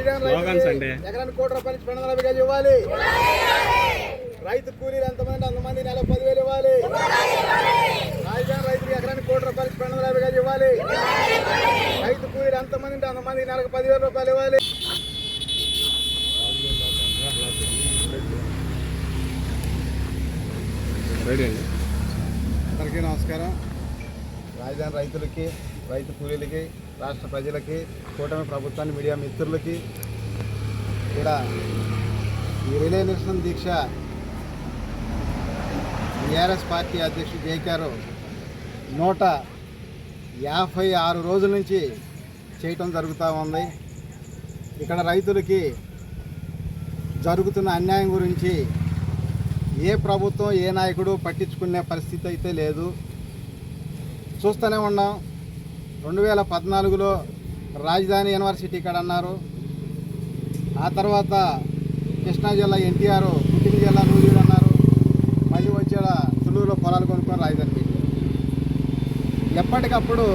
ఎకరానికి కోటి రూపాయలు ఇచ్చి రెండు వందల యాభై గజాలు ఇవ్వాలి. రైతు కూలీలు ఎంతమంది అంతమంది నెల పదివేలు ఇవ్వాలి. రాజధాని రైతుకి ఎకరానికి కోటి రూపాయలు ఇచ్చి రెండు వందల యాభై గజాలు ఇవ్వాలి. రైతు కూలీలు ఎంతమంది అంతమంది నెలకు పదివేల రూపాయలు ఇవ్వాలి. అందరికీ నమస్కారం. రాజధాని రైతులకి రైతు కూలీలకి రాష్ట్ర ప్రజలకి కూటమి ప్రభుత్వాన్ని మీడియా మిత్రులకి ఇక్కడ ఈ రిలే నిరసన దీక్ష టీఆర్ఎస్ పార్టీ అధ్యక్షుడు జేకారు నూట యాభై ఆరు రోజుల నుంచి చేయటం జరుగుతూ ఉంది. ఇక్కడ రైతులకి జరుగుతున్న అన్యాయం గురించి ఏ ప్రభుత్వం ఏ నాయకుడు పట్టించుకునే పరిస్థితి అయితే లేదు. చూస్తూనే ఉన్నాం. రెండు వేల పద్నాలుగులో రాజధాని యూనివర్సిటీ ఇక్కడ అన్నారు. ఆ తర్వాత కృష్ణా జిల్లా ఎన్టీఆర్ పుట్టిన జిల్లా నూరు అన్నారు. మళ్ళీ వచ్చేలా తులూరులో పొలాలు కొనుక్కొని రాజధాని పెట్టారు. ఎప్పటికప్పుడు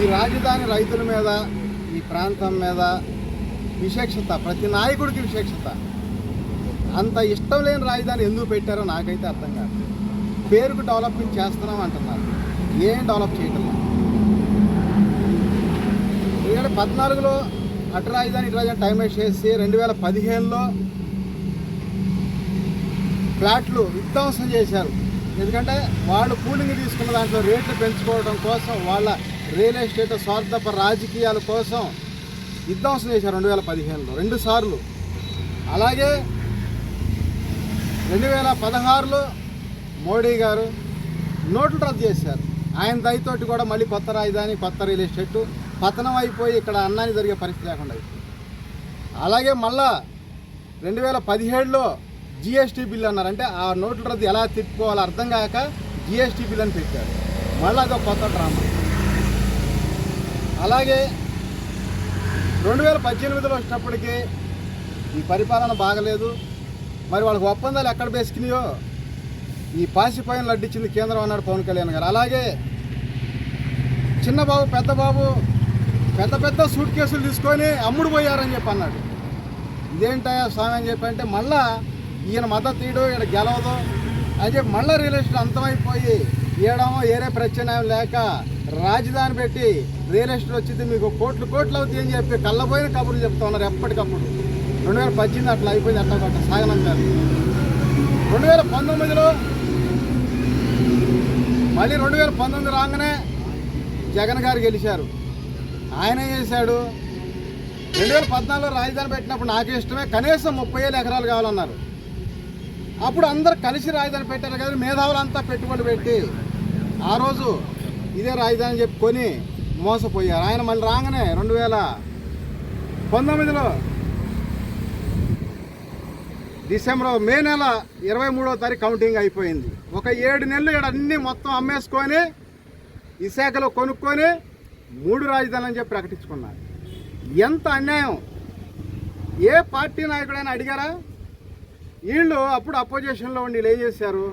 ఈ రాజధాని రైతుల మీద ఈ ప్రాంతం మీద విశేషత ప్రతి నాయకుడికి విశేషత. అంత ఇష్టం లేని రాజధాని ఎందుకు పెట్టారో నాకైతే అర్థం కాదు. పేరుకు డెవలప్మెంట్ చేస్తున్నాం అంటున్నారు. ఏం డెవలప్ చేయటం ఎందుకంటే పద్నాలుగులో అటు రాజధాని ఇటు రాజధాని టైం వేస్ట్ చేసి రెండు వేల పదిహేనులో ఫ్లాట్లు విధ్వంసం చేశారు. ఎందుకంటే వాళ్ళు కూలింగ్ తీసుకున్న దాంట్లో రేట్లు పెంచుకోవడం కోసం వాళ్ళ రియల్ ఎస్టేట్ స్వార్థప రాజకీయాల కోసం విధ్వంసం చేశారు రెండు వేల పదిహేనులో రెండు సార్లు. అలాగే రెండు వేల పదహారులో మోడీ గారు నోట్లు రద్దు చేశారు. ఆయన దయతోటి కూడా మళ్ళీ కొత్త రాజధాని కొత్త రియల్ ఎస్టేట్ పతనం అయిపోయి ఇక్కడ అన్నాన్ని జరిగే పరిస్థితి లేకుండా అయిపోయింది. అలాగే మళ్ళా రెండు వేల పదిహేడులో జిఎస్టీ బిల్ అన్నారు. అంటే ఆ నోట్ల రద్దు ఎలా తిప్పుకోవాలో అర్థం కాక జిఎస్టీ బిల్ అని పెట్టారు. మళ్ళీ అదొక కొత్త డ్రామా. అలాగే రెండు వేల పద్దెనిమిదిలో వచ్చినప్పటికీ ఈ పరిపాలన బాగలేదు. మరి వాళ్ళకి ఒప్పందాలు ఎక్కడ బేసుకున్నాయో ఈ పాసిపోయిన లడ్డిచ్చింది కేంద్రం అన్నాడు పవన్ కళ్యాణ్ గారు. అలాగే చిన్న బాబు పెద్ద బాబు పెద్ద పెద్ద సూట్ కేసులు తీసుకొని అమ్ముడు పోయారని చెప్పి అన్నాడు. ఇదేంటయా స్వామి అని చెప్పి అంటే మళ్ళా ఈయన మద్దతు తీయడం ఈయన గెలవదు అని చెప్పి మళ్ళీ రియల్ అంతమైపోయి ఏడమో ఏరే ప్రత్యామ్నాయం లేక రాజధాని పెట్టి రియల్ ఎస్టేట్ వచ్చింది. మీకు కోట్లు కోట్లు అవుతాయి అని చెప్పి కళ్ళబోయిన కబుర్లు చెప్తా ఉన్నారు ఎప్పటికప్పుడు. రెండు వేల పద్దెనిమిది అట్లా అయిపోయింది అట్లా కొట్ట కాదు రెండు వేల పంతొమ్మిదిలో మళ్ళీ రెండు వేల పంతొమ్మిది రాగానే జగన్ గారు గెలిచారు. ఆయన చేశాడు? రెండు వేల పద్నాలుగులో రాజధాని పెట్టినప్పుడు నాకు ఇష్టమే కనీసం ముప్పై వేల ఎకరాలు కావాలన్నారు. అప్పుడు అందరు కలిసి రాజధాని పెట్టారు కదా మేధావులంతా పెట్టుబడి పెట్టి ఆ రోజు ఇదే రాజధాని చెప్పుకొని మోసపోయారు. ఆయన మళ్ళీ రాగానే రెండు వేల పంతొమ్మిదిలో డిసెంబర్ మే నెల ఇరవై మూడో తారీఖు కౌంటింగ్ అయిపోయింది. ఒక ఏడు నెలలు ఇక్కడ అన్నీ మొత్తం అమ్మేసుకొని విశాఖలో కొనుక్కొని మూడు రాజధానులు అని చెప్పి ప్రకటించుకున్నారు. ఎంత అన్యాయం? ఏ పార్టీ నాయకుడైనా అడిగారా? వీళ్ళు అప్పుడు అపోజిషన్లో ఉండి ఏం చేశారు?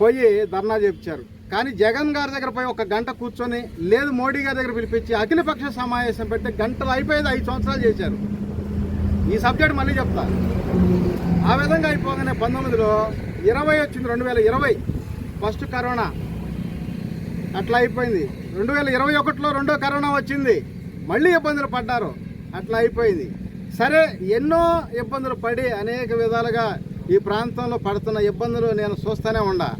పోయి ధర్నా చేపించారు. కానీ జగన్ గారి దగ్గర పోయి ఒక గంట కూర్చొని లేదు మోడీ గారి దగ్గర పిలిపించి అఖిలపక్ష సమావేశం పెట్టి గంటలు అయిపోయేది ఐదు సంవత్సరాలు చేశారు. ఈ సబ్జెక్ట్ మళ్ళీ చెప్తా. ఆ విధంగా అయిపోగానే పంతొమ్మిదిలో ఇరవై వచ్చింది రెండు వేల ఇరవై. First corona. అట్లా అయిపోయింది. రెండు వేల ఇరవై ఒకటిలో రెండో కరోనా వచ్చింది. మళ్ళీ ఇబ్బందులు పడ్డారు. అట్లా అయిపోయింది. సరే ఎన్నో ఇబ్బందులు పడి అనేక విధాలుగా ఈ ప్రాంతంలో పడుతున్న ఇబ్బందులు నేను చూస్తూనే ఉండా.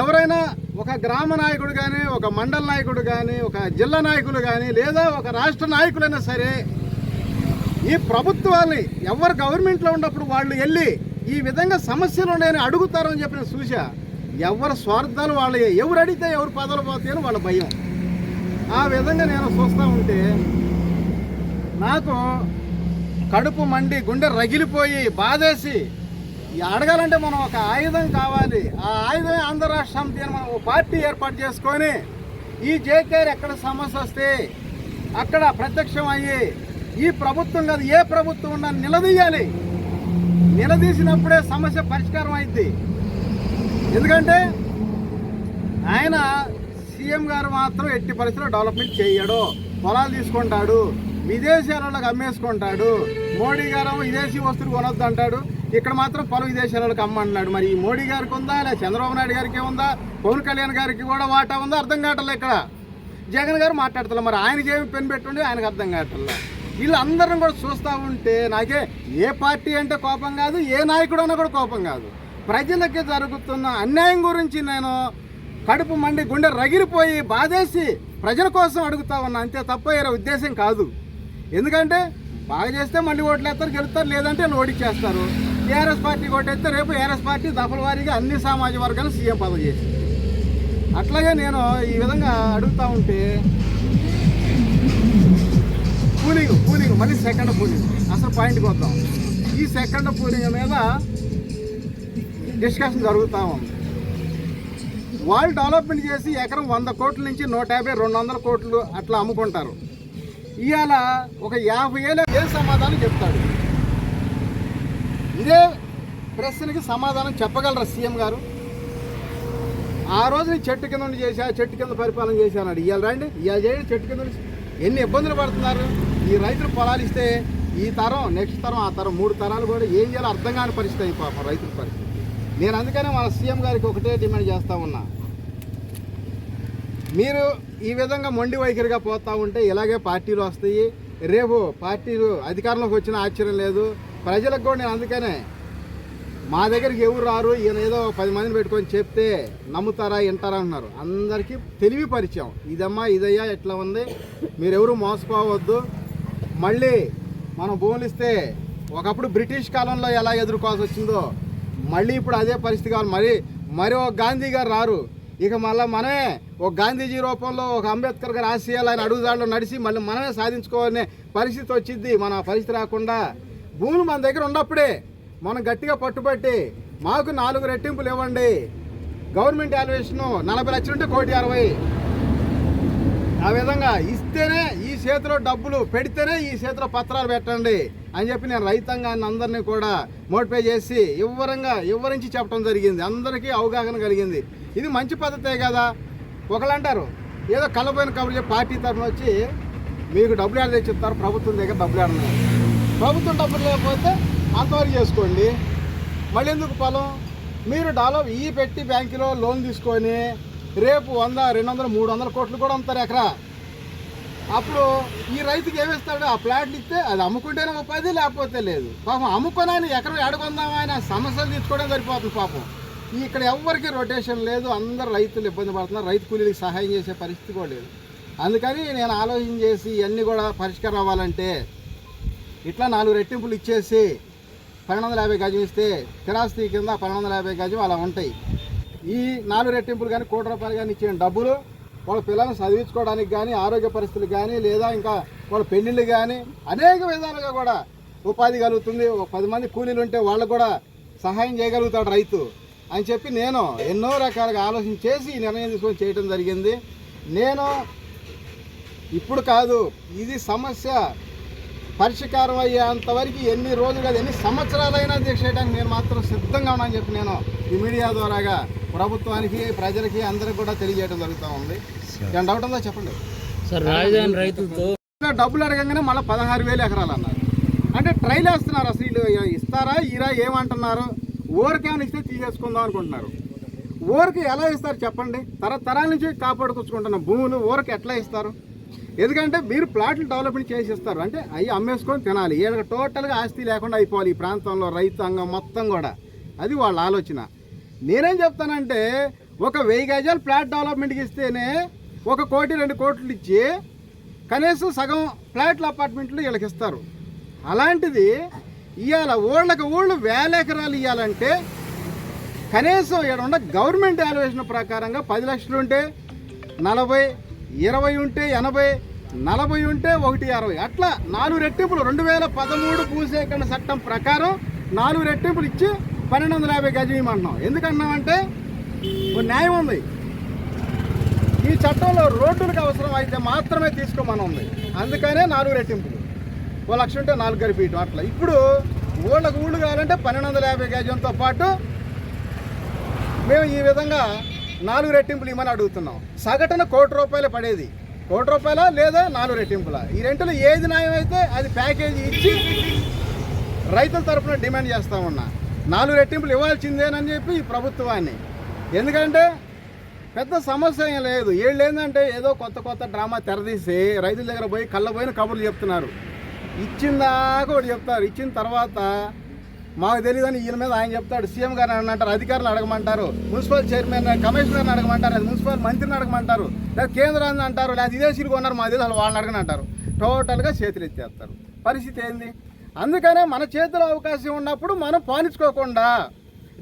ఎవరైనా ఒక గ్రామ నాయకుడు కానీ ఒక మండల నాయకుడు కానీ ఒక జిల్లా నాయకులు కానీ లేదా ఒక రాష్ట్ర నాయకులైనా సరే ఈ ప్రభుత్వాన్ని ఎవరు గవర్నమెంట్లో ఉన్నప్పుడు వాళ్ళు వెళ్ళి ఈ విధంగా సమస్యలు ఉన్నాయని అడుగుతారని చెప్పిన చెప్పి నేను చూసా ఎవరి స్వార్థాలు వాళ్ళు ఎవరు అడిగితే ఎవరు పదవులు పోతాయని వాళ్ళ భయం. ఆ విధంగా నేను చూస్తూ ఉంటే నాకు కడుపు మండి గుండె రగిలిపోయి బాధేసి అడగాలంటే మనం ఒక ఆయుధం కావాలి. ఆ ఆయుధమే ఆంధ్ర రాష్ట్ర సమితి అని మనం ఒక పార్టీ ఏర్పాటు చేసుకొని ఈ జేకేఆర్ ఎక్కడ సమస్య వస్తే అక్కడ ప్రత్యక్షం అయ్యి ఈ ప్రభుత్వం కాదు ఏ ప్రభుత్వం ఉన్నా నిలదీయాలి. నిలదీసినప్పుడే సమస్య పరిష్కారం అయింది ఎందుకంటే ఆయన సీఎం గారు మాత్రం ఎట్టి పరిస్థితుల్లో డెవలప్మెంట్ చేయడు. పొలాలు తీసుకుంటాడు. విదేశాలకు అమ్మేసుకుంటాడు. మోడీ గారు విదేశీ వస్తువులు కొనొద్దు అంటాడు. ఇక్కడ మాత్రం పలు విదేశాలకు అమ్మంటున్నాడు మరి ఈ మోడీ గారికి ఉందా? లేదా చంద్రబాబు నాయుడు గారికి ఉందా? పవన్ కళ్యాణ్ గారికి కూడా వాటా ఉందా? అర్థం కావట్లేదు ఇక్కడ. జగన్ గారు మాట్లాడుతున్నారు మరి ఆయనకి ఏమి పెన్ పెట్టుండి? ఆయనకు అర్థం కావట్లే వీళ్ళందరం కూడా చూస్తూ ఉంటే నాకే ఏ పార్టీ అంటే కోపం కాదు ఏ నాయకుడు అన్నా కూడా కోపం కాదు. ప్రజలకి జరుగుతున్న అన్యాయం గురించి నేను కడుపు మండి గుండె రగిలిపోయి బాధేసి ప్రజల కోసం అడుగుతా ఉన్నా. అంతే తప్ప వేరే ఉద్దేశం కాదు. ఎందుకంటే బాగా చేస్తే మళ్ళీ ఓట్లు వేస్తారు గెలుస్తారు లేదంటే ఓడిచ్చేస్తారు. టీఆర్ఎస్ పార్టీ ఓటేస్తే రేపు ఏఆర్ఎస్ పార్టీ దఫల వారీగా అన్ని సామాజిక వర్గాలు సీఎం పదవి చేసి అట్లాగే నేను ఈ విధంగా అడుగుతా ఉంటే కూలింగ్ కూలింగ్ మళ్ళీ సెకండ్ కూలింగ్ అసలు పాయింట్కి వద్దాం. ఈ సెకండ్ కూలింగ్ మీద డిస్కషన్ జరుగుతూ ఉంది. వాళ్ళు డెవలప్మెంట్ చేసి ఎకరం వంద కోట్ల నుంచి నూట యాభై రెండు వందల కోట్లు అట్లా అమ్ముకుంటారు. ఇవాళ ఒక యాభై ఏళ్ళ ఏ సమాధానం చెప్తాడు? ఇదే ప్రశ్నకి సమాధానం చెప్పగలరా సీఎం గారు? ఆ రోజు నేను చెట్టు కింద ఉండి చేశా చెట్టు కింద పరిపాలన చేశాను ఇవాళ రండి ఇవాళ చేయండి చెట్టు కింద ఎన్ని ఇబ్బందులు పడుతున్నారు? ఈ రైతులు పొలాలు ఇస్తే ఈ తరం నెక్స్ట్ తరం ఆ తరం మూడు తరాలు కూడా ఏం చేయాలో అర్థం కాని పరిస్థితి అయి పాపం రైతుల పరిస్థితి. నేను అందుకనే మన సీఎం గారికి ఒకటే డిమాండ్ చేస్తూ ఉన్నా. మీరు ఈ విధంగా మొండి వైఖరిగా పోతూ ఉంటే ఇలాగే పార్టీలు వస్తాయి. రేపు పార్టీలు అధికారంలోకి వచ్చిన ఆశ్చర్యం లేదు. ప్రజలకు కూడా నేను అందుకనే మా దగ్గరికి ఎవరు రారు? ఈయన ఏదో పది మందిని పెట్టుకొని చెప్తే నమ్ముతారా వింటారా అంటున్నారు. అందరికీ తెలివి పరిచయం. ఇదమ్మా ఇదయ్యా ఎట్లా ఉంది? మీరెవరు మోసపోవద్దు. మళ్ళీ మనం భూములు ఇస్తే ఒకప్పుడు బ్రిటిష్ కాలంలో ఎలా ఎదుర్కోవాల్సి వచ్చిందో మళ్ళీ ఇప్పుడు అదే పరిస్థితి కావాలి మరి మరి ఒక గాంధీ గారు రారు. ఇక మళ్ళీ మనమే ఒక గాంధీజీ రూపంలో ఒక అంబేద్కర్ గారు ఆశయాలు ఆయన అడుగుదాడిలో నడిచి మళ్ళీ మనమే సాధించుకోవాలనే పరిస్థితి వచ్చింది. మన పరిస్థితి రాకుండా భూములు మన దగ్గర ఉన్నప్పుడే మనం గట్టిగా పట్టుబట్టి మాకు నాలుగు రెట్టింపులు ఇవ్వండి. గవర్నమెంట్ వాల్యుయేషన్ నలభై లక్షలు ఉంటే కోటి అరవై. ఆ విధంగా ఇస్తేనే ఈ చేతిలో డబ్బులు పెడితేనే ఈ చేతిలో పత్రాలు పెట్టండి అని చెప్పి నేను రైతాంగాన్ని అందరినీ కూడా మోటివేట్ చేసి వివరంగా వివరించి చెప్పడం జరిగింది. అందరికీ అవగాహన కలిగింది. ఇది మంచి పద్ధతే కదా? ఒకళ్ళు అంటారు ఏదో కలపోయిన కబుర్లు చెప్పి పార్టీ తరఫున వచ్చి మీకు డబ్బులు ఏడ తెచ్చిస్తారు ప్రభుత్వం దగ్గర డబ్బులు ఏడన్నారు ప్రభుత్వం డబ్బులు లేకపోతే అంతవరకు చేసుకోండి. మళ్ళీ ఎందుకు పొలం? మీరు డాలో ఈ పెట్టి బ్యాంకులో లోన్ తీసుకొని రేపు వంద రెండు వందలు మూడు వందల కోట్లు కూడా అమ్ముతారు ఎకరా. అప్పుడు ఈ రైతుకి ఏమిస్తాడు ఆ ప్లాట్లు ఇస్తే అది అమ్ముకుంటేనే ఉపాధి లేకపోతే లేదు. పాపం అమ్ముకొని ఆయన ఎకరం ఎడగొందామా ఆయన? సమస్యలు తీసుకోవడం సరిపోతుంది పాపం. ఇక్కడ ఎవరికి రొటేషన్ లేదు. అందరు రైతులు ఇబ్బంది పడుతున్నారు. రైతు కూలీలకు సహాయం చేసే పరిస్థితి కూడా లేదు. అందుకని నేను ఆలోచన చేసి ఇవన్నీ కూడా పరిష్కారం అవ్వాలంటే ఇట్లా నాలుగు రెట్టింపులు ఇచ్చేసి పన్నెండు వందల యాభై గజం ఇస్తే స్థిరాస్తి కింద పన్నెండు వందల యాభై గజం అలా ఉంటాయి. ఈ నాలుగు రెట్టింపులు కానీ కోటి రూపాయలు కానీ ఇచ్చిన డబ్బులు వాళ్ళ పిల్లల్ని చదివించుకోవడానికి కానీ ఆరోగ్య పరిస్థితులు కానీ లేదా ఇంకా వాళ్ళ పెళ్ళిళ్ళు కానీ అనేక విధాలుగా కూడా ఉపాధి కలుగుతుంది. ఒక పది మంది కూలీలు ఉంటే వాళ్ళకు కూడా సహాయం చేయగలుగుతాడు రైతు అని చెప్పి నేను ఎన్నో రకాలుగా ఆలోచన చేసి నిర్ణయం తీసుకొని చేయడం జరిగింది. నేను ఇప్పుడు కాదు ఇది సమస్య పరిష్కారం అయ్యేంతవరకు ఎన్ని రోజులు కాదు ఎన్ని సంవత్సరాలైనా దీక్ష చేయడానికి నేను మాత్రం సిద్ధంగా ఉన్నానని చెప్పి నేను ఈ మీడియా ద్వారాగా ప్రభుత్వానికి ప్రజలకి అందరికి కూడా తెలియజేయడం జరుగుతూ ఉంది. ఏమైనా డౌట్ ఉందో చెప్పండి? సార్ రాజధాని రైతులతో డబ్బులు అడగంగానే మళ్ళీ పదహారు వేలు ఎకరాలు అన్నారు. అంటే ట్రైల్ వేస్తున్నారు? అసలు వీళ్ళు ఇస్తారా? ఈరా ఏమంటున్నారు? ఊరికేమైనా ఇస్తే తీసేసుకుందాం అనుకుంటున్నారు. ఊరికి ఎలా ఇస్తారు చెప్పండి? తరతరాల నుంచి కాపాడుకొచ్చుకుంటున్న భూములు ఊరికి ఎట్లా ఇస్తారు? ఎందుకంటే మీరు ప్లాట్లు డెవలప్మెంట్ చేసి ఇస్తారు అంటే అవి అమ్మేసుకొని తినాలి. ఈడ టోటల్గా ఆస్తి లేకుండా అయిపోవాలి ఈ ప్రాంతంలో రైతాంగం మొత్తం కూడా. అది వాళ్ళ ఆలోచన. నేనేం చెప్తానంటే ఒక వెయ్యి గజాలు ప్లాట్ డెవలప్మెంట్కి ఇస్తేనే ఒక కోటి రెండు కోట్లు ఇచ్చి కనీసం సగం ఫ్లాట్లు అపార్ట్మెంట్లు వీళ్ళకి ఇస్తారు. అలాంటిది ఇవాళ ఊళ్ళకి ఊళ్ళు వేల ఎకరాలు ఇవ్వాలంటే కనీసం ఇక్కడ ఉన్న గవర్నమెంట్ వాల్యుయేషన్ ప్రకారంగా పది లక్షలు ఉంటే నలభై ఇరవై ఉంటే ఎనభై నలభై ఉంటే ఒకటి అరవై. అట్లా నాలుగు రెట్టింపులు రెండు వేల పదమూడు భూసేకరణ చట్టం ప్రకారం నాలుగు రెట్టింపులు ఇచ్చి పన్నెండు వందల యాభై గజం ఇవ్వమంటున్నాం ఎందుకన్నామంటే ఒక న్యాయం ఉంది. ఈ చట్టంలో రోడ్డులకు అవసరం అయితే మాత్రమే తీసుకోమని ఉంది. అందుకనే నాలుగు రెట్టింపులు. ఓ లక్ష ఉంటే నాలుగు గరిపీయటం అట్లా. ఇప్పుడు ఊళ్ళకు ఊళ్ళు కావాలంటే పన్నెండు వందల యాభై గజంతో పాటు మేము ఈ విధంగా నాలుగు రెట్టింపులు ఇవ్వమని అడుగుతున్నాం. సగటున కోటి రూపాయలు పడేది. కోటి రూపాయల లేదా నాలుగు రెట్టింపుల? ఈ రెండులో ఏది న్యాయం అయితే అది ప్యాకేజీ ఇచ్చి రైతుల తరఫున డిమాండ్ చేస్తా ఉన్నా. నాలుగు రెట్టింపులు ఇవ్వాల్సిందేనని చెప్పి ఈ ప్రభుత్వాన్ని. ఎందుకంటే పెద్ద సమస్య ఏం లేదు. వీళ్ళు ఏంటంటే ఏదో కొత్త కొత్త డ్రామా తెరదీసి రైతుల దగ్గర పోయి కళ్ళపోయిన కబుర్లు చెప్తున్నారు. ఇచ్చిందాక ఒకటి చెప్తారు. ఇచ్చిన తర్వాత మాకు తెలియదని ఈయన మీద ఆయన చెప్తాడు. సీఎం గారు అని అంటారు అధికారులు అడగమంటారు మున్సిపల్ చైర్మన్ కమిషనర్ని అడగమంటారు అది మున్సిపల్ మంత్రిని అడగమంటారు లేదా కేంద్రాన్ని అంటారు లేదా ఇదే సిరుగు ఉన్నారు మా తెలియదు వాళ్ళని అడగని అంటారు. టోటల్గా చేతులు ఎత్తేస్తారు. పరిస్థితి ఏంది? అందుకనే మన చేతిలో అవకాశం ఉన్నప్పుడు మనం పాలించుకోకుండా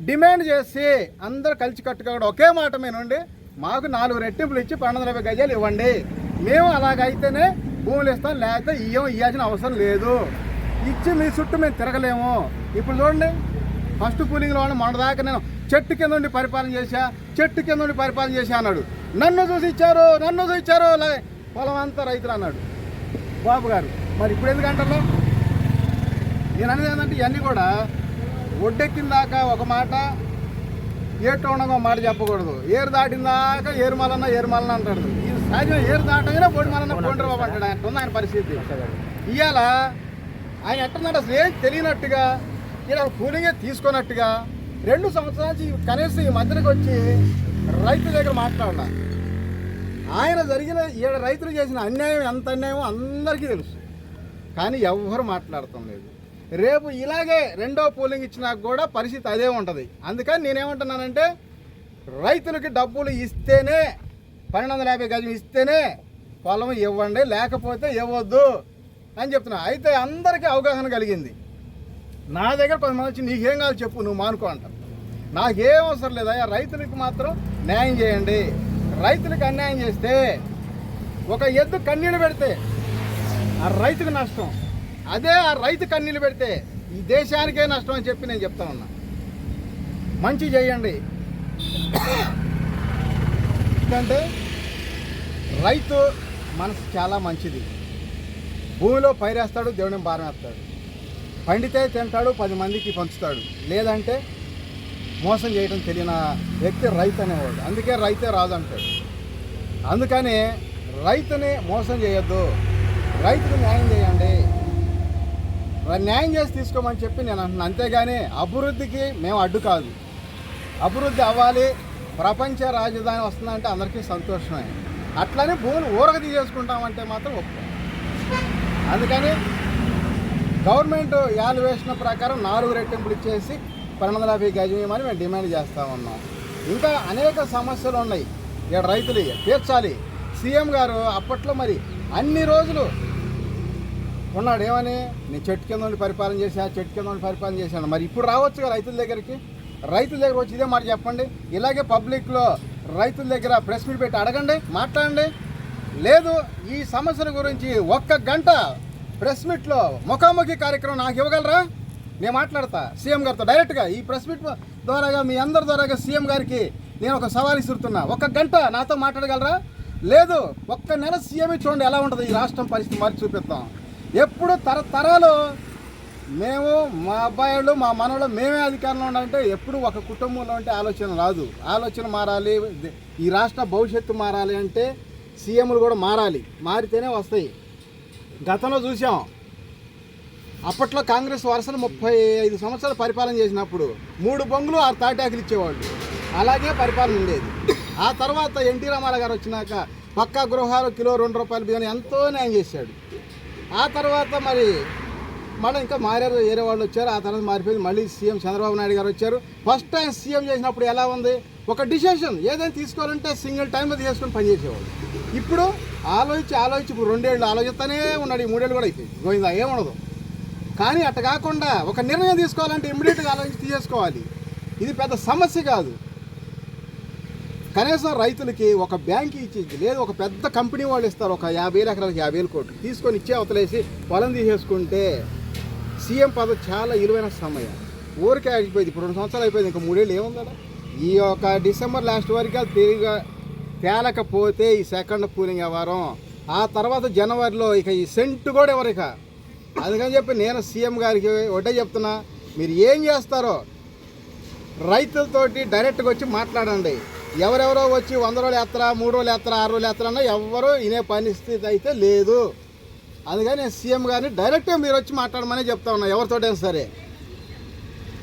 డిమాండ్ చేసి అందరు కలిసి కట్టుకోకుండా ఒకే మాట మీనండి మాకు నాలుగు రెట్టింపులు ఇచ్చి పన్నెండు యాభై గజాలు ఇవ్వండి. మేము అలాగైతేనే భూములు ఇస్తాం లేకపోతే ఇయ్యం ఇవ్వాల్సిన అవసరం లేదు. ఇచ్చి మీ చుట్టూ మేము తిరగలేము. ఇప్పుడు చూడండి ఫస్ట్ కూలింగ్లో ఉన్న మొన్న దాకా నేను చెట్టు కింద ఉండి పరిపాలన చేశా చెట్టు కింద ఉండి పరిపాలన చేశా అన్నాడు. నన్ను చూసి ఇచ్చారు నన్ను చూసి ఇచ్చారు లే- పొలం అంతా రైతులు అన్నాడు. బాబు గారు మరి ఇప్పుడు ఎందుకంటారు నేను అనేది ఏంటంటే ఇవన్నీ కూడా ఒడ్డెక్కిన దాకా ఒక మాట ఏటు ఉండగా ఒక మాట చెప్పకూడదు. ఏరు దాటిన దాకా ఏరుమలన్న ఏరుమలన్న అంటాడు. ఇది సహజం ఏరు దాటగానే పొడి మలన్న పోండ్రు బాబు అంటాడు ఆయన ఉంది ఆయన పరిస్థితి. ఇవాళ ఆయన ఎట్టున్నాడు అసలు ఏం తెలియనట్టుగా ఇలా కూలింగే తీసుకున్నట్టుగా రెండు సంవత్సరాల నుంచి కనీసం ఈ మధ్యకి వచ్చి రైతుల దగ్గర మాట్లాడాల. ఆయన జరిగిన ఈడ రైతులు చేసిన అన్యాయం ఎంత అన్యాయం అందరికీ తెలుసు. కానీ ఎవ్వరు మాట్లాడటం లేదు. రేపు ఇలాగే రెండో పోలింగ్ ఇచ్చినా కూడా పరిస్థితి అదే ఉంటుంది. అందుకని నేనేమంటున్నానంటే రైతులకి డబ్బులు ఇస్తేనే పన్నెండు వందల యాభై గజం ఇస్తేనే పొలం ఇవ్వండి లేకపోతే ఇవ్వద్దు అని చెప్తున్నా. అయితే అందరికీ అవగాహన కలిగింది. నా దగ్గర కొంతమంది వచ్చి నీకేం కావాలి చెప్పు నువ్వు మానుకో అంటారు. నాకేం అవసరం లేదా రైతులకు మాత్రం న్యాయం చేయండి. రైతులకు అన్యాయం చేస్తే ఒక ఎద్దు కన్నీళ్ళు పెడితే ఆ రైతుకు నష్టం. అదే ఆ రైతు కన్నీళ్ళు పెడితే ఈ దేశానికే నష్టం అని చెప్పి నేను చెప్తా ఉన్నా. మంచి చేయండి. ఎందుకంటే రైతు మనసు చాలా మంచిది. భూమిలో పైరేస్తాడు దేవుని భారం వేస్తాడు. పండితే తింటాడు పది మందికి పంచుతాడు. లేదంటే మోసం చేయడం తెలియని వ్యక్తి రైతు అనేవాడు. అందుకే రైతే రాదు అంటాడు. అందుకని రైతుని మోసం చేయొద్దు. రైతుకు న్యాయం చేయండి. న్యాయం చేసి తీసుకోమని చెప్పి నేను అంటున్నాను అంతేగాని అభివృద్ధికి మేము అడ్డు కాదు. అభివృద్ధి అవ్వాలి. ప్రపంచ రాజధాని వస్తుందంటే అందరికీ సంతోషమే. అట్లనే భూములు ఊరగ తీసేసుకుంటామంటే మాత్రం ఒప్పుకో. అందుకని గవర్నమెంట్ యాలువేషన్ ప్రకారం నాలుగు రెట్టింపులు ఇచ్చేసి పన్నెండు వందల యాభై గజం ఇవ్వమని మేము డిమాండ్ చేస్తూ ఉన్నాం. ఇంకా అనేక సమస్యలు ఉన్నాయి. ఇక్కడ రైతులు తీర్చాలి. సీఎం గారు అప్పట్లో మరి అన్ని రోజులు ఉన్నాడు ఏమని? నేను చెట్టు కింద ఉండి పరిపాలన చేశాను చెట్టు కింద ఉండి పరిపాలన చేశాను మరి ఇప్పుడు రావచ్చుగా రైతుల దగ్గరికి? రైతుల దగ్గర వచ్చి ఇదే మాట చెప్పండి. ఇలాగే పబ్లిక్లో రైతుల దగ్గర ప్రెస్ మీట్ పెట్టి అడగండి మాట్లాడండి. లేదు ఈ సమస్యల గురించి ఒక్క గంట ప్రెస్ మీట్లో ముఖాముఖి కార్యక్రమం నాకు ఇవ్వగలరా? నేను మాట్లాడతా సీఎం గారితో డైరెక్ట్గా. ఈ ప్రెస్ మీట్ ద్వారాగా మీ అందరి ద్వారాగా సీఎం గారికి నేను ఒక సవాల్ ఇస్తున్నా ఒక గంట నాతో మాట్లాడగలరా? లేదు ఒక్క నెల సీఎం చూడండి ఎలా ఉంటుంది ఈ రాష్ట్రం పరిస్థితి మరి చూపిస్తాం ఎప్పుడు తరతరాలు మేము మా అబ్బాయిలు మా మనవాళ్ళు మేమే అధికారంలో ఉండాలంటే ఎప్పుడు ఒక కుటుంబంలో ఉంటే ఆలోచన రాదు. ఆలోచన మారాలి ఈ రాష్ట్ర భవిష్యత్తు మారాలి అంటే సీఎంలు కూడా మారాలి. మారితేనే వస్తాయి. గతంలో చూసాం. అప్పట్లో కాంగ్రెస్ వరుసలు ముప్పై ఐదు సంవత్సరాలు పరిపాలన చేసినప్పుడు మూడు బొంగులు ఆరు తాటాకులు ఇచ్చేవాళ్ళు. అలాగే పరిపాలన ఉండేది. ఆ తర్వాత ఎన్టీ రామారావు గారు వచ్చినాక పక్కా గృహాలు కిలో రెండు రూపాయలు బియ్యం ఎంతో న్యాయం చేశాడు. ఆ తర్వాత మరి మళ్ళీ ఇంకా మారారు వేరే వాళ్ళు వచ్చారు. ఆ తర్వాత మారిపోయింది. మళ్ళీ సీఎం చంద్రబాబు నాయుడు గారు వచ్చారు. ఫస్ట్ టైం సీఎం చేసినప్పుడు ఎలా ఉంది? ఒక డిసిషన్ ఏదైనా తీసుకోవాలంటే సింగిల్ టైంలో తీసుకొని పనిచేసేవాడు ఇప్పుడు ఆలోచించి ఆలోచించి ఇప్పుడు రెండేళ్ళు ఆలోచిస్తూనే ఉన్నాడు. ఈ మూడేళ్ళు కూడా అయిపోయింది. గోవిందా ఏముండదు. కానీ అట్ట కాకుండా ఒక నిర్ణయం తీసుకోవాలంటే ఇమ్మీడియట్గా ఆలోచించి తీసేసుకోవాలి. ఇది పెద్ద సమస్య కాదు. కనీసం రైతులకి ఒక బ్యాంక్ ఇచ్చి లేదు ఒక పెద్ద కంపెనీ వాళ్ళు ఇస్తారు ఒక యాభై వేలు ఎకరాలకు యాభై వేలు కోట్లు. తీసుకొని ఇచ్చే అవతలేసి పొలం తీసేసుకుంటే సీఎం పదవి చాలా ఇరువైన సమయం. ఊరికే ఆగిపోయింది. ఇప్పుడు రెండు సంవత్సరాలు అయిపోయింది. ఇంకా మూడేళ్ళు ఏముందా ఈ యొక్క డిసెంబర్ లాస్ట్ వరకు అది తేలకపోతే ఈ సెకండ్ పూలింగ్ వ్యవహారం. ఆ తర్వాత జనవరిలో ఇక ఈ సెంటు కూడా ఎవరు ఇక? అందుకని చెప్పి నేను సీఎం గారికి ఒకటే చెప్తున్నా మీరు ఏం చేస్తారో రైతులతోటి డైరెక్ట్గా వచ్చి మాట్లాడండి. ఎవరెవరో వచ్చి వంద రోజులు ఎత్తరా మూడు రోజులు ఎత్తరా ఆరు రోజులు ఎత్తరా అన్న ఎవరు వినే పరిస్థితి అయితే లేదు. అందుకని నేను సీఎం గారిని డైరెక్ట్గా మీరు వచ్చి మాట్లాడమని చెప్తా ఉన్నా ఎవరితోటైనా సరే.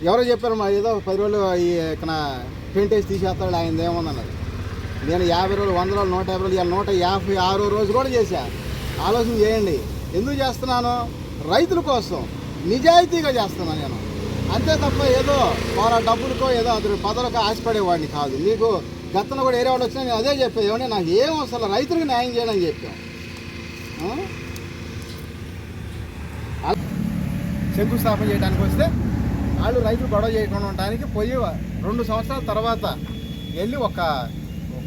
ఎవరో చెప్పారు మా ఏదో పది రోజులు ఈ ఇక్కడ పెయింట్ తీసేస్తాడు ఆయన ఏముందన్నారు నేను యాభై రోజులు వంద రోజులు నూట యాభై రోజులు నూట యాభై ఆరో రోజు కూడా చేశా. ఆలోచన చేయండి. ఎందుకు చేస్తున్నాను? రైతుల కోసం నిజాయితీగా చేస్తున్నాను నేను. అంతే తప్ప ఏదో వాళ్ళ డబ్బులకో ఏదో అతని పదవులకు ఆశపడేవాడిని కాదు. మీకు గతంలో కూడా ఏరే వాళ్ళు వచ్చినా నేను అదే చెప్పాను ఏమంటే నాకు ఏం అసలు రైతులకు న్యాయం చేయడం చెప్పాం. శంకుస్థాపన చేయడానికి వస్తే వాళ్ళు రైతులు గొడవ చేయకుండా ఉండడానికి పోయి రెండు సంవత్సరాల తర్వాత వెళ్ళి ఒక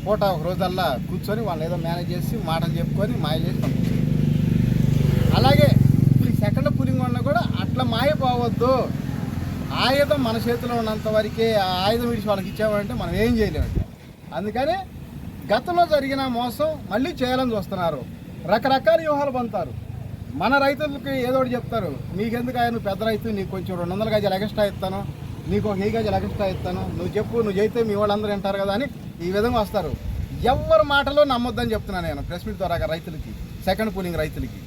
పూట ఒక రోజల్లా కూర్చొని వాళ్ళు ఏదో మేనేజ్ చేసి మాటలు చెప్పుకొని మాయ చేసి అలాగే ఈ సెకండ్ పులింగ్ ఉన్న కూడా అట్లా మాయపోవద్దు ఆయుధం మన చేతిలో ఉన్నంత వరకే ఆయుధం విడిచి వాళ్ళకి ఇచ్చామంటే మనం ఏం చేయలేమంటే అందుకని గతంలో జరిగిన మోసం మళ్ళీ చేయాలని చూస్తున్నారు. రకరకాల వ్యూహాలు పొందుతారు. మన రైతులకి ఏదో ఒకటి చెప్తారు. నీకెందుకు ఆయన? నువ్వు పెద్ద రైతు నీకు కొంచెం రెండు వందల గజలు ఎగస్ట్రా ఇస్తాను. నీకు ఒక వెయ్యి గజలు ఎగస్ట్రా ఇస్తాను. నువ్వు చెప్పు నువ్వు చేస్తే మీ వాళ్ళందరూ వింటారు కదా అని ఈ విధంగా వస్తారు. ఎవరి మాటలో నమ్మొద్దని చెప్తున్నాను నేను ప్రెస్ మీట్ ద్వారా రైతులకి సెకండ్ పూలింగ్ రైతులకి.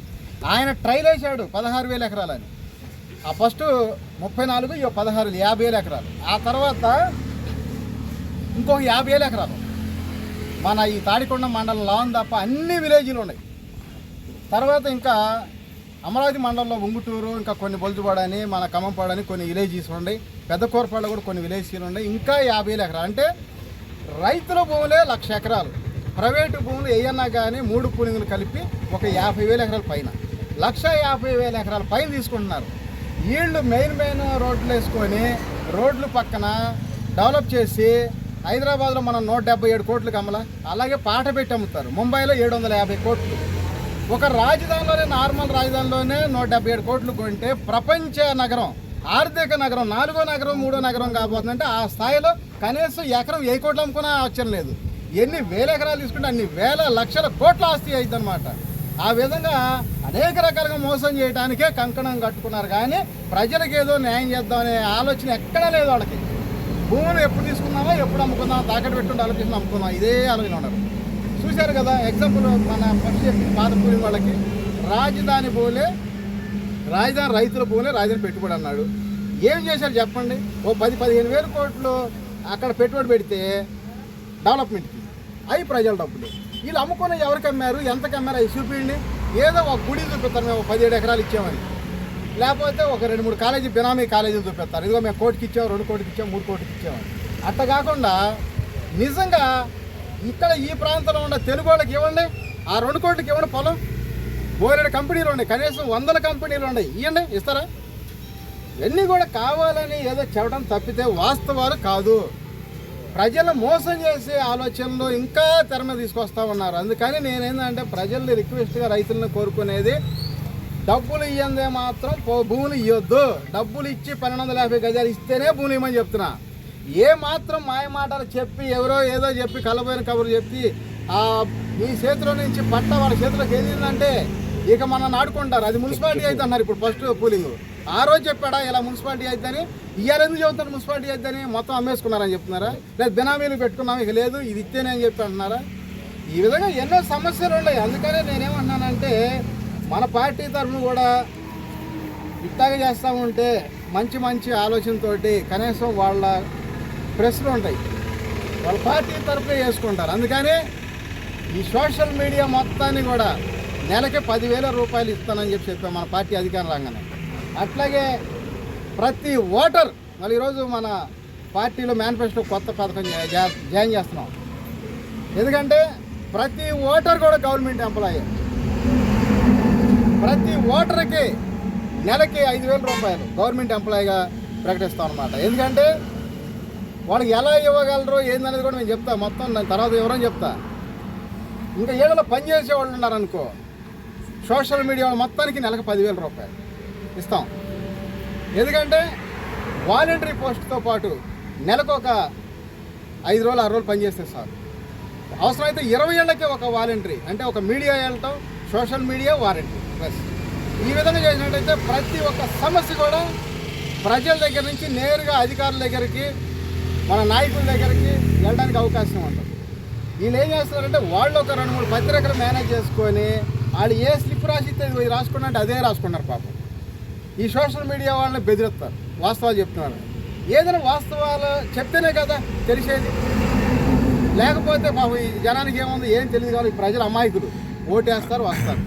ఆయన ట్రైల్ వేశాడు పదహారు వేల ఎకరాలని. ఆ ఫస్ట్ ముప్పై నాలుగు ఇక పదహారు యాభై వేల ఎకరాలు. ఆ తర్వాత ఇంకొక యాభై వేల ఎకరాలు. మన ఈ తాడికొండ మండలంలో ఉంది తప్ప అన్ని విలేజ్లు ఉన్నాయి. తర్వాత ఇంకా అమరావతి మండలంలో ఉంగుటూరు ఇంకా కొన్ని బొల్జుపాడని మన ఖమ్మంపాడని కొన్ని విలేజెస్ ఉన్నాయి. పెద్ద కోరపాడు కూడా కొన్ని విలేజ్లు ఉన్నాయి. ఇంకా యాభై వేల ఎకరాలు అంటే రైతుల భూములే లక్ష ఎకరాలు. ప్రైవేటు భూములు ఏయన్నా కానీ మూడు కూలింగులు కలిపి ఒక యాభై వేల ఎకరాల పైన. లక్ష యాభై వేల ఎకరాల పైన తీసుకుంటున్నారు. వీళ్ళు మెయిన్ మెయిన్ రోడ్లు వేసుకొని రోడ్లు పక్కన డెవలప్ చేసి హైదరాబాద్లో మనం నూట డెబ్బై ఏడు కోట్లకు అమ్మలా అలాగే పాట పెట్టి అమ్ముతారు. ముంబైలో ఏడు వందల యాభై కోట్లు. ఒక రాజధానిలోనే నార్మల్ రాజధానిలోనే నూట డెబ్బై ఏడు కోట్లు కొంటే ప్రపంచ నగరం ఆర్థిక నగరం నాలుగో నగరం మూడో నగరం కాబోతుందంటే ఆ స్థాయిలో కనీసం ఎకరం ఏ కోట్లు అమ్ముకున్నా అవసరం లేదు. ఎన్ని వేల ఎకరాలు తీసుకుంటే అన్ని వేల లక్షల కోట్ల ఆస్తి అయింది ఆ విధంగా అనేక రకాలుగా మోసం చేయడానికే కంకణం కట్టుకున్నారు. కానీ ప్రజలకు ఏదో న్యాయం చేద్దామనే ఆలోచన ఎక్కడా లేదు వాళ్ళకి. భూములు ఎప్పుడు తీసుకున్నామో ఎప్పుడు అమ్ముకుందాం తాకట్టు పెట్టుకుంటే ఆలోచించి అమ్ముకుందాం ఇదే ఆలోచన ఉన్నారు. చూశారు కదా ఎగ్జాంపుల్ మన ఫస్ట్ చెప్పిన పాత కూలి వాళ్ళకి రాజధాని పోలే రాజధాని రైతుల పోలే రాజధాని పెట్టుబడి అన్నాడు. ఏం చేశారు చెప్పండి? ఓ పది పదిహేను వేల కోట్లు అక్కడ పెట్టుబడి పెడితే డెవలప్మెంట్కి అవి ప్రజల డబ్బులు. వీళ్ళు అమ్ముకుని ఎవరికి అమ్మారు? ఎంతకు అమ్మారు? అవి చూపించండి. ఏదో ఒక గుడి చూపిస్తారు మేము ఒక పదిహేడు ఎకరాలు ఇచ్చామని. లేకపోతే ఒక రెండు మూడు కాలేజీ బినామీ కాలేజీలు చూపిస్తారు. ఇదిగో మేము కోటికి ఇచ్చాం రెండు కోటికి ఇచ్చాం మూడు కోటికి ఇచ్చాము అట్ట కాకుండా నిజంగా ఇక్కడ ఈ ప్రాంతంలో ఉన్న తెలుగు వాళ్ళకి ఇవ్వండి ఆ రెండు కోట్లకి ఇవ్వండి పొలం. బోరెడు కంపెనీలు ఉన్నాయి కనీసం వందల కంపెనీలు ఉన్నాయి. ఇవ్వండి ఇస్తారా? ఇవన్నీ కూడా కావాలని ఏదో చెప్పడం తప్పితే వాస్తవాలు కాదు. ప్రజలు మోసం చేసే ఆలోచనలు ఇంకా తెర మీద తీసుకొస్తా ఉన్నారు. అందుకని నేనేందంటే ప్రజల్ని రిక్వెస్ట్గా రైతులను కోరుకునేది డబ్బులు ఇయ్యందే మాత్రం భూములు ఇవ్వద్దు డబ్బులు ఇచ్చి పన్నెండు వందల యాభై గజాలు ఇస్తేనే భూములు ఇవ్వమని చెప్తున్నా. ఏ మాత్రం మాయ మాటలు చెప్పి ఎవరో ఏదో చెప్పి కలబోయిన కబుర్లు చెప్పి మీ చేతిలో నుంచి పట్ట వాళ్ళ చేతిలోకి వెళ్ళిందంటే ఇక మనం నాడుకుంటారు. అది మున్సిపాలిటీ అయితే అన్నారు ఇప్పుడు ఫస్ట్ పూలింగ్. ఆ రోజు చెప్పాడా ఇలా మున్సిపాలిటీ అయిద్దని. ఇవాళ ఎందుకు చెబుతారు మున్సిపాలిటీ అయిద్దని మొత్తం అమ్మేసుకున్నారని చెప్తున్నారా? లేదు బినామీలు పెట్టుకున్నాం ఇక లేదు ఇది ఇస్తేనే అని చెప్పి అంటున్నారా? ఈ విధంగా ఎన్నో సమస్యలు ఉన్నాయి. అందుకనే నేనేమన్నానంటే మన పార్టీ తరఫున కూడా ఇట్లాగే చేస్తూ ఉంటే మంచి మంచి ఆలోచనతోటి కనీసం వాళ్ళ ప్రెస్లు ఉంటాయి. వాళ్ళ పార్టీ తరఫున చేసుకుంటారు. అందుకని ఈ సోషల్ మీడియా మొత్తాన్ని కూడా నెలకి పదివేల రూపాయలు ఇస్తానని చెప్పి చెప్పాం మన పార్టీ అధికార రంగానే. అట్లాగే ప్రతి ఓటర్ మళ్ళీ ఈరోజు మన పార్టీలో మేనిఫెస్టో కొత్త పథకం జా- జా- జాయిన్ చేస్తున్నాం. ఎందుకంటే ప్రతి ఓటర్ కూడా గవర్నమెంట్ ఎంప్లాయీ. ప్రతి ఓటర్కి నెలకి ఐదు వేల రూపాయలు గవర్నమెంట్ ఎంప్లాయీగా ప్రకటిస్తాం అనమాట ఎందుకంటే వాళ్ళకి ఎలా ఇవ్వగలరు ఏందనేది కూడా నేను చెప్తా. మొత్తం దాని తర్వాత వివరం చెప్తా. ఇంకా ఏదైనా పనిచేసే వాళ్ళు ఉన్నారనుకో సోషల్ మీడియా వాళ్ళు మొత్తానికి నెలకు పదివేల రూపాయలు ఇస్తాం. ఎందుకంటే వాలంటరీ పోస్ట్తో పాటు నెలకు ఒక ఐదు రోజులు ఆరు రోజులు పనిచేస్తే సార్ అవసరమైతే ఇరవై ఏళ్ళకే ఒక వాలంటరీ అంటే ఒక మీడియా వెళ్ళటం సోషల్ మీడియా వారంటీ ప్లస్ ఈ విధంగా చేసినట్టయితే ప్రతి ఒక్క సమస్య కూడా ప్రజల దగ్గర నుంచి నేరుగా అధికారుల దగ్గరికి మన నాయకుల దగ్గరికి వెళ్ళడానికి అవకాశం ఉంటుంది. వీళ్ళు ఏం చేస్తున్నారంటే వాళ్ళు ఒక రెండు మూడు పత్రికలు మేనేజ్ చేసుకొని వాళ్ళు ఏ స్లిప్ రాసిస్తే ఇది రాసుకున్నా అంటే అదే రాసుకున్నారు పాపం. ఈ సోషల్ మీడియా వాళ్ళని బెదిరిస్తారు. వాస్తవాలు చెప్తున్నారు. ఏదైనా వాస్తవాలు చెప్తేనే కదా తెలిసేది. లేకపోతే పాపం ఈ జనానికి ఏముంది ఏం తెలియదు కాదు ఈ ప్రజలు అమాయకులు. ఓటేస్తారు వస్తారు.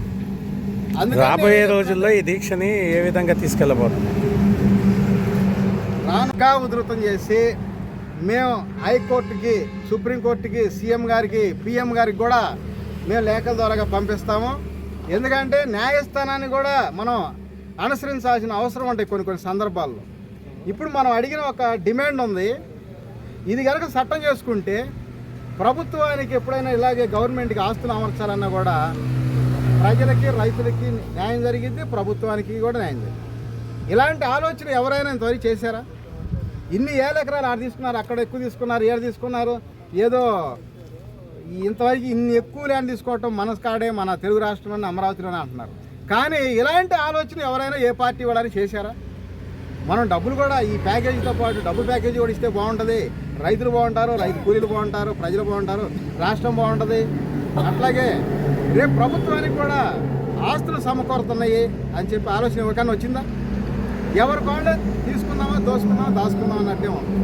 రాబోయే రోజుల్లో ఈ దీక్షని ఏ విధంగా తీసుకెళ్ళబోతుంది రానుగా ఉధృతం చేసి మేము హైకోర్టుకి సుప్రీంకోర్టుకి సీఎం గారికి పిఎం గారికి కూడా మేము లేఖల ద్వారాగా పంపిస్తాము. ఎందుకంటే న్యాయస్థానాన్ని కూడా మనం అనుసరించాల్సిన అవసరం ఉంటాయి కొన్ని కొన్ని సందర్భాల్లో. ఇప్పుడు మనం అడిగిన ఒక డిమాండ్ ఉంది. ఇది కనుక చట్టం చేసుకుంటే ప్రభుత్వానికి ఎప్పుడైనా ఇలాగే గవర్నమెంట్కి ఆస్తులు అమర్చాలన్నా కూడా ప్రజలకి రైతులకి న్యాయం జరిగింది ప్రభుత్వానికి కూడా న్యాయం జరిగింది. ఇలాంటి ఆలోచన ఎవరైనా ఇంతవరకు చేశారా? ఇన్ని ఏళ్ళ ఎకరాలు ఆడ తీసుకున్నారు అక్కడ ఎక్కువ తీసుకున్నారు ఏడు తీసుకున్నారు ఏదో ఇంతవరకు ఇన్ని ఎక్కువ ల్యాండ్ తీసుకోవటం మన కాడే మన తెలుగు రాష్ట్రంలోనే అమరావతిలోనే అంటున్నారు. కానీ ఇలాంటి ఆలోచన ఎవరైనా ఏ పార్టీ వాళ్ళని చేశారా? మనం డబ్బులు కూడా ఈ ప్యాకేజీతో పాటు డబ్బు ప్యాకేజీ కూడా ఇస్తే బాగుంటుంది. రైతులు బాగుంటారు రైతు కూలీలు బాగుంటారు ప్రజలు బాగుంటారు రాష్ట్రం బాగుంటుంది. అట్లాగే రేపు ప్రభుత్వానికి కూడా ఆస్తులు సమకూరుతున్నాయి అని చెప్పి ఆలోచన ఎవరికైనా వచ్చిందా? ఎవరి కాళ్ళు తీసుకుందామా దోసుకుందామా దాచుకుందాం అన్నట్టే ఉంది.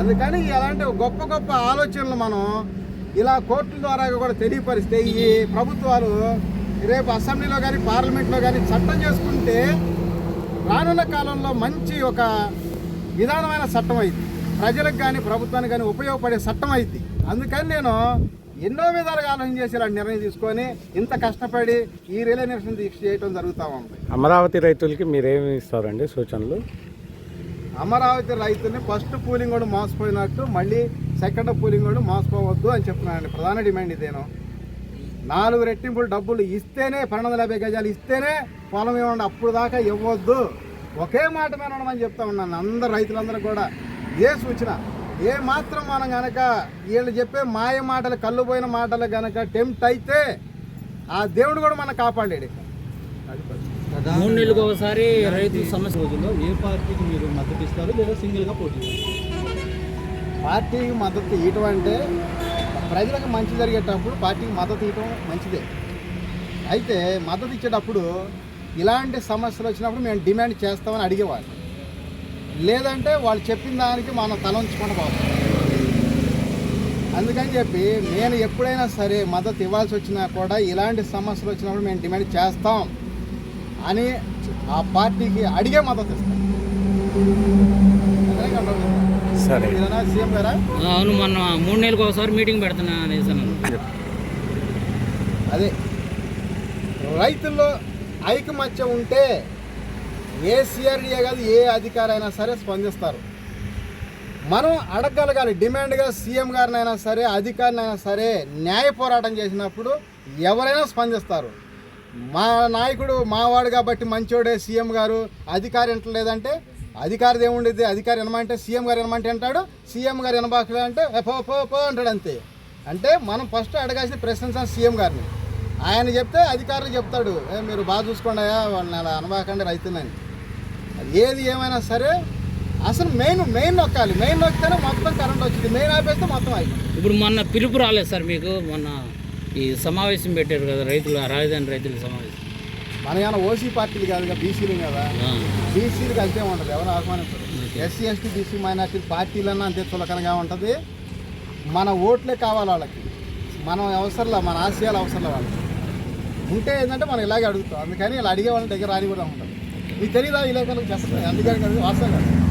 అందుకని అలాంటి గొప్ప గొప్ప ఆలోచనలు మనం ఇలా కోర్టుల ద్వారా కూడా తెలియపరిస్తే ఈ ప్రభుత్వాలు రేపు అసెంబ్లీలో కానీ పార్లమెంట్లో కానీ చట్టం చేసుకుంటే రానున్న కాలంలో మంచి ఒక విధానమైన చట్టం అయింది. ప్రజలకు కానీ ప్రభుత్వానికి కానీ ఉపయోగపడే చట్టం అయింది. అందుకని నేను ఎన్నో విధాలుగా ఆలోచన చేసి ఇలాంటి నిర్ణయం తీసుకొని ఇంత కష్టపడి ఈ రిలే నిరసన దీక్ష చేయడం జరుగుతూ ఉంది. అమరావతి రైతులకి మీరేమి ఇస్తారండి సూచనలు? అమరావతి రైతుల్ని ఫస్ట్ పూలింగ్ కూడా మోసపోయినట్టు మళ్ళీ సెకండ్ పూలింగ్ కూడా మోసపోవద్దు అని చెప్తున్నానండి ప్రధాన డిమాండ్ ఇదేను. నాలుగు రెట్టింపులు డబ్బులు ఇస్తేనే పన్నెండు వందల యాభై గజాలు ఇస్తేనే పొలం ఇవ్వండి అప్పుడు దాకా ఇవ్వద్దు. ఒకే మాట మీద చెప్తా ఉన్నాను. అందరు రైతులందరూ కూడా ఏ సూచన? ఏ మాత్రం మనం గనక వీళ్ళు చెప్పే మాయ మాటలు కళ్ళు పోయిన మాటలు గనక టెంప్ట్ అయితే ఆ దేవుడు కూడా మనం కాపాడాడు. మూడు నెలలకు ఒకసారి రైతు సమస్య రోజుల్లో ఏ పార్టీకి మీరు మద్దతు ఇస్తారు లేదా సింగిల్గా పోటీ పార్టీకి మద్దతు ఇవ్వటం అంటే ప్రజలకు మంచి జరిగేటప్పుడు పార్టీకి మద్దతు ఇవ్వటం మంచిదే. అయితే మద్దతు ఇచ్చేటప్పుడు ఇలాంటి సమస్యలు వచ్చినప్పుడు మేము డిమాండ్ చేస్తామని అడిగేవాళ్ళు. లేదంటే వాళ్ళు చెప్పిన దానికి మనం తల ఉంచుకుంటూ పోతాం అందుకని చెప్పి నేను ఎప్పుడైనా సరే మద్దతు ఇవ్వాల్సి వచ్చినా కూడా ఇలాంటి సమస్యలు వచ్చినప్పుడు మేము డిమాండ్ చేస్తాం అని ఆ పార్టీకి అడిగే మద్దతు ఇస్తాం. సరే మీరేనా సీఎం గారా? అవును మొన్న మూడు నెలలకు ఒకసారి మీటింగ్ పెడుతున్నా. అదే. రైతుల్లో ఐకమత్యం ఉంటే ఏ సిఆర్డీఏ కాదు ఏ అధికారి అయినా సరే స్పందిస్తారు. మనం అడగగలగాలి డిమాండ్గా సీఎం గారినైనా సరే అధికారినైనా సరే న్యాయ పోరాటం చేసినప్పుడు ఎవరైనా స్పందిస్తారు. మా నాయకుడు మావాడు కాబట్టి మంచోడే సీఎం గారు అధికారి లేదంటే అధికారిది ఏముండేది అధికారి వినమంటే సీఎం గారు వినమంటే అంటాడు సీఎం గారు వినబాకలే అంటే ఎఫో పో పో పో అంటాడు అంతే. అంటే మనం ఫస్ట్ అడగాల్సిన ప్రశ్నించాం సీఎం గారిని. ఆయన చెప్తే అధికారులు చెప్తాడు "ఏ, మీరు బాగా చూసుకోండి అయ్యా వాళ్ళని అలా అనబాకండి రైతులని. ఏది ఏమైనా సరే అసలు మెయిన్ మెయిన్ నొక్కాలి. మెయిన్ నొక్కితేనే మొత్తం కరెంట్ వచ్చింది. మెయిన్ ఆపేస్తే మొత్తం అయిపోయింది. ఇప్పుడు మొన్న పిలుపు రాలేదు సార్ మీకు. మొన్న ఈ సమావేశం పెట్టారు కదా రైతుల రాజధాని రైతుల సమావేశం. మన ఏమైనా ఓసీ పార్టీలు కాదు బీసీలు కదా? ఆ, బీసీలకు అంతే ఉంటుంది ఎవరు ఆహ్వానించరు. ఎస్సీ ఎస్టీ బీసీ మైనార్టీ పార్టీలన్నా అంతే చులకనగా ఉంటుంది. మన ఓట్లే కావాలి వాళ్ళకి. మనం అవసరంలా మన ఆశయాలు అవసరంలా వాళ్ళకి. ఉంటే ఏంటంటే మనం ఇలాగే అడుగుతాం. అందుకని ఇలా అడిగే వాళ్ళ దగ్గర రాని కూడా ఉంటుంది మీకు తెలియదా ఈ లేఖలు చెప్పండి. అందుకని కదా వాస్తవం కాదు.